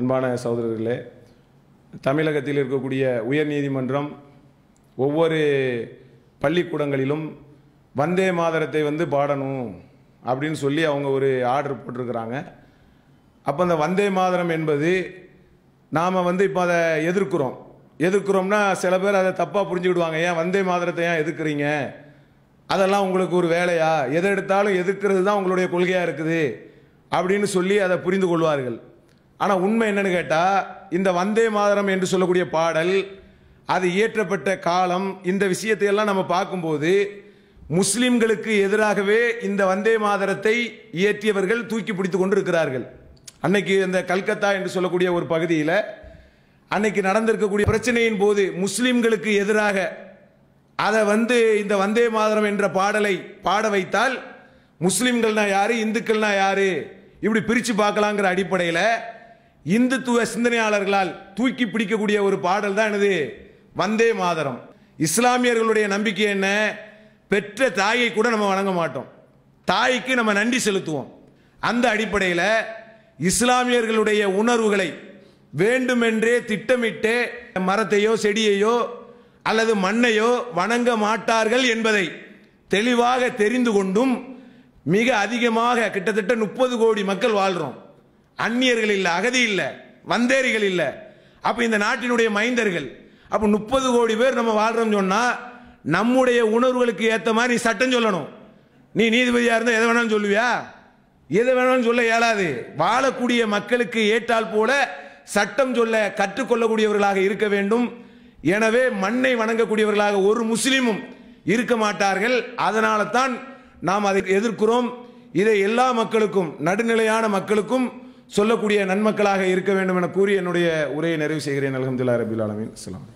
அன்பான சகோதரர்களே தமிழகத்தில் இருக்கக்கூடிய உயர்நீதிமன்றம் ஒவ்வொரு பள்ளிக்கூடங்களிலும் வந்தே மாதரத்தை வந்து பாடணும் அப்படின்னு சொல்லி அவங்க ஒரு ஆர்டர் போட்டிருக்கிறாங்க. அப்போ அந்த வந்தே மாதரம் என்பது நாம் வந்து இப்போ அதை எதிர்க்கிறோம். எதிர்க்கிறோம்னா சில பேர் அதை தப்பாக புரிஞ்சுக்கிடுவாங்க. ஏன் வந்தே மாதரத்தை ஏன் எதிர்க்கிறீங்க? அதெல்லாம் உங்களுக்கு ஒரு வேலையா? எதை எடுத்தாலும் எதிர்க்கிறது தான் உங்களுடைய கொள்கையாக இருக்குது? அப்படின்னு சொல்லி அதை புரிந்து கொள்வார்கள். ஆனால் உண்மை என்னன்னு கேட்டால் இந்த வந்தே மாதரம் என்று சொல்லக்கூடிய பாடல் அது இயற்றப்பட்ட காலம் இந்த விஷயத்தையெல்லாம் நம்ம பார்க்கும்போது முஸ்லிம்களுக்கு எதிராகவே இந்த வந்தே மாதரத்தை இயற்றியவர்கள் தூக்கி பிடித்து கொண்டு இருக்கிறார்கள் அன்னைக்கு இந்த கல்கத்தா என்று சொல்லக்கூடிய ஒரு பகுதியில் அன்னைக்கு நடந்திருக்கக்கூடிய பிரச்சனையின் போது முஸ்லிம்களுக்கு எதிராக அதை வந்து இந்த வந்தே மாதரம் என்ற பாடலை பாட வைத்தால் முஸ்லிம்கள்னா யாரு இந்துக்கள்னா யாரு இப்படி பிரித்து பார்க்கலாங்கிற அடிப்படையில் இந்துத்துவ சிந்தனையாளர்களால் தூக்கி பிடிக்கக்கூடிய ஒரு பாடல் தான் எனது வந்தே மாதரம். இஸ்லாமியர்களுடைய நம்பிக்கை என்ன? பெற்ற தாயை கூட நம்ம வணங்க மாட்டோம். தாய்க்கு நம்ம நன்றி செலுத்துவோம். அந்த அடிப்படையில் இஸ்லாமியர்களுடைய உணர்வுகளை வேண்டுமென்றே திட்டமிட்டு மரத்தையோ செடியையோ அல்லது மண்ணையோ வணங்க மாட்டார்கள் என்பதை தெளிவாக தெரிந்து கொண்டும் மிக அதிகமாக கிட்டத்தட்ட முப்பது கோடி மக்கள் வாழ்கிறோம் அந்நியர்கள் இல்லை அகதி இல்லை வந்தேரிகள் இல்லை. அப்போ இந்த நாட்டினுடைய மைந்தர்கள் அப்போ முப்பது கோடி பேர் நம்ம வாழ்கிறோம்னு சொன்னால் நம்முடைய உணர்வுகளுக்கு ஏற்ற மாதிரி நீ சட்டம் சொல்லணும். நீ நீதிபதியாக இருந்தால் எதை வேணாலும் சொல்லுவியா? எதை வேணாலும் சொல்ல இயலாது. வாழக்கூடிய மக்களுக்கு ஏற்றால் போல சட்டம் சொல்ல கற்றுக்கொள்ளக்கூடியவர்களாக இருக்க வேண்டும். எனவே மண்ணை வணங்கக்கூடியவர்களாக ஒரு முஸ்லீமும் இருக்க மாட்டார்கள். அதனால தான் நாம் அதை எதிர்க்கிறோம். இதை எல்லா மக்களுக்கும் நடுநிலையான மக்களுக்கும் சொல்லக்கூடிய நன்மக்களாக இருக்க வேண்டும் என கூறி என்னுடைய உரையை நிறைவு செய்கிறேன். அலமதுல்லா ரபில் ஆலமின். அஸ்லாம்